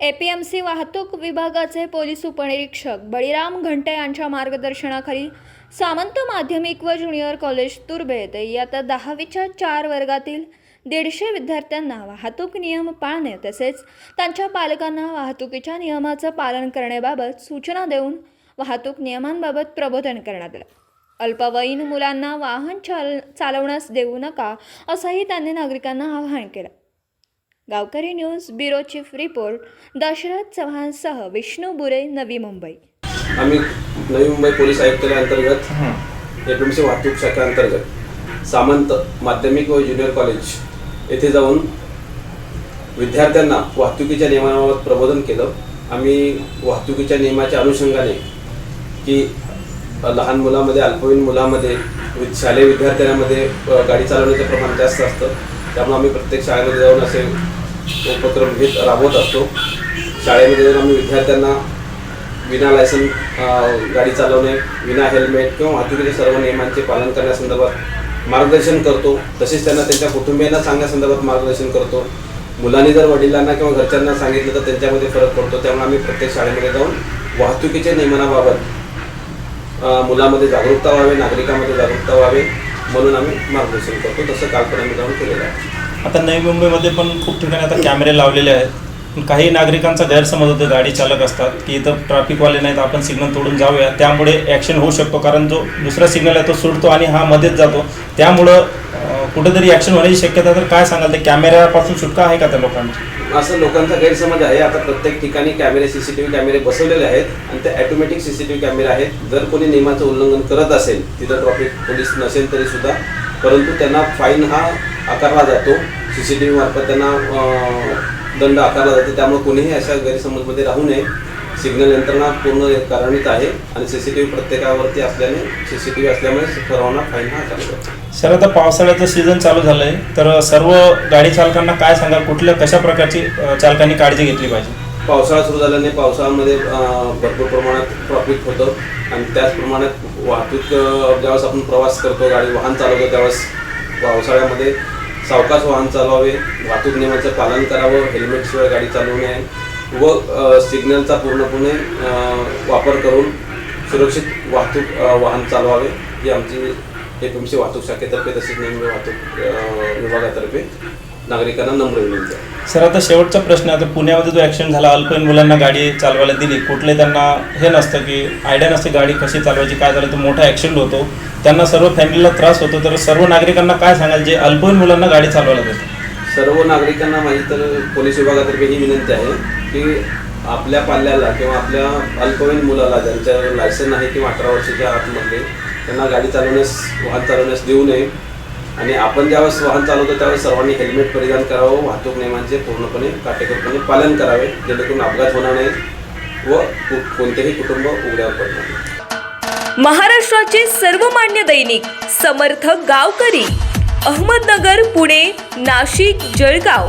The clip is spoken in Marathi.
एपीएमसी वाहतूक विभागाचे पोलीस उपनिरीक्षक बळीराम घंटे यांच्या मार्गदर्शनाखाली सामंत माध्यमिक व ज्युनियर कॉलेज तुर्भे येथे इयत्ता दहावीच्या चार वर्गातील दीडशे विद्यार्थ्यांना वाहतूक नियम पाळणे तसेच त्यांच्या पालकांना वाहतुकीच्या नियमाचं पालन करण्याबाबत सूचना देऊन वाहतूक नियमांबाबत प्रबोधन करण्यात आलं. अल्पवयीन मुलांना वाहन चाल चालवण्यास देऊ नका असंही त्यांनी नागरिकांना आवाहन केलं. Gaonkari news bureau chief report Dashrath चव्हाणसह Vishnu Bure Navi Mumbai. आम्ही नवी मुंबई पोलीस आयुक्तालयाअंतर्गत एपीएमसी एम सी वाहतूक शाखेअंतर्गत सामंत माध्यमिक व ज्युनियर कॉलेज येथे जाऊन विद्यार्थ्यांना वाहतुकीच्या नियमांबाबत प्रबोधन केलं. आम्ही वाहतुकीच्या नियमाच्या अनुषंगाने की लहान मुलामध्ये अल्पवयीन मुलामध्ये वि- शालेय विद्यार्थ्यांमध्ये गाडी चालवण्याचं प्रमाण जास्त असतं. त्यामुळे आम्ही प्रत्येक शाळेमध्ये जाऊन असे उपक्रम घेत राबवत असतो. शाळेमध्ये जाऊन आम्ही विद्यार्थ्यांना विना लायसन गाडी चालवणे विना हेल्मेट किंवा वाहतुकीच्या सर्व नियमांचे पालन करण्यासंदर्भात मार्गदर्शन करतो. तसेच त्यांना त्यांच्या कुटुंबियांना सांगण्यासंदर्भात मार्गदर्शन करतो. मुलांनी जर वडिलांना किंवा घरच्यांना सांगितलं तर त्यांच्यामध्ये फरक पडतो. त्यामुळे आम्ही प्रत्येक शाळेमध्ये जाऊन वाहतुकीच्या नियमनाबाबत मुलामध्ये जागरूकता व्हावी नागरिकांमध्ये जागरूकता व्हावी म्हणून आम्ही मार्गदर्शन करतो. तसं काल पण आम्ही जाऊन केलेलं आहे. आता नवी मुंबईमध्ये पण खूप ठिकाणी आता कॅमेरे लावलेले आहेत. पण काही नागरिकांचा गैरसमज होतो गाडी चालक असतात की इथं ट्रॅफिकवाले नाहीत आपण सिग्नल तोडून जाऊया. त्यामुळे ॲक्शन होऊ शकतो कारण जो दुसरा सिग्नल आहे तो सुटतो आणि हा मध्येच जातो. त्यामुळं कुठेतरी ॲक्शन होण्याची शक्यता तर काय सांगाल ते कॅमेऱ्यापासून सुटका आहे का त्या लोकांची? असं लोकांचा गैरसमज आहे. आता प्रत्येक ठिकाणी कॅमेरे सी सी टी व्ही कॅमेरे बसवलेले आहेत आणि ते टी वी कॅमेरे आहेत. जर कोणी नियमाचं उल्लंघन करत असेल तिथं ट्रॉफिक पोलीस नसेल तरी सुद्धा. परंतु त्यांना फाईन हा आकारला जातो. सीसीटीव्ही मार्फत त्यांना दंड आकारला जातो. त्यामुळे कोणीही अशा गैरसमजमध्ये राहू नये. सिग्नल यंत्रणा पूर्ण कार्यान्वित आहे आणि सीसीटीव्ही प्रत्येकावरती असल्याने सीसीटीव्ही असल्यामुळे सर्वांना फाईन हा जातो सर आता पावसाळ्याचं सीझन चालू झालं आहे तर सर्व गाडी चालकांना काय सांगाल? कुठल्या कशा प्रकारची चालकांनी काळजी घेतली पाहिजे? पावसाळा सुरू झाल्याने पावसाळ्यामध्ये भरपूर प्रमाणात ट्रॉफिक होतं. आणि त्याच प्रमाणात वाहतूक ज्यावेळेस आपण प्रवास करतो गाडी वाहन चालवतो त्यावेळेस पावसाळ्यामध्ये सावकाश वाहन चालवावे वाहतूक नियमाचं पालन करावं हेल्मेटशिवाय गाडी चालवू नये व सिग्नलचा पूर्णपणे वापर करून सुरक्षित वाहतूक वाहन चालवावे. ही आमची एफ वाहतूक शाखेतर्फे तसेच नेहमी वाहतूक विभागातर्फे नागरिकांना नम्र विनंती आहे. सर आता शेवटचा प्रश्न आहे. आता पुण्यामध्ये जो ॲक्सिडेंट झाला अल्पवयीन मुलांना गाडी चालवायला दिली. कुठले त्यांना हे नसतं की आयडिया नसते गाडी कशी चालवायची काय झालं तर मोठा ॲक्सिडेंट होतो. त्यांना सर्व फॅमिलीला त्रास होतो. तर सर्व नागरिकांना काय सांगाल जे अल्पवयीन मुलांना गाडी चालवायला देतात? सर्व नागरिकांना माझी तर पोलीस विभागातर्फे ही विनंती आहे की आपल्या पाल्याला किंवा आपल्या अल्पवयीन मुलाला ज्यांच्या लायसन आहे किंवा अठरा वर्षाच्या आतमधले त्यांना गाडी चालवण्यास वाहन चालवण्यास देऊ नये. आणि आपण ज्यावेळेस वाहन चालवतो त्यावेळेस सर्वांनी हेल्मेट परिधान करावं वाहतूक नियमांचे पूर्णपणे काटेकोरपणे पालन करावे जेणेकरून अपघात होणार नाही व कोणतेही कुटुंब उघड्यावर पडणार नाही. महाराष्ट्राचे सर्वमान्य दैनिक समर्थ गावकरी अहमदनगर पुणे नाशिक जळगाव.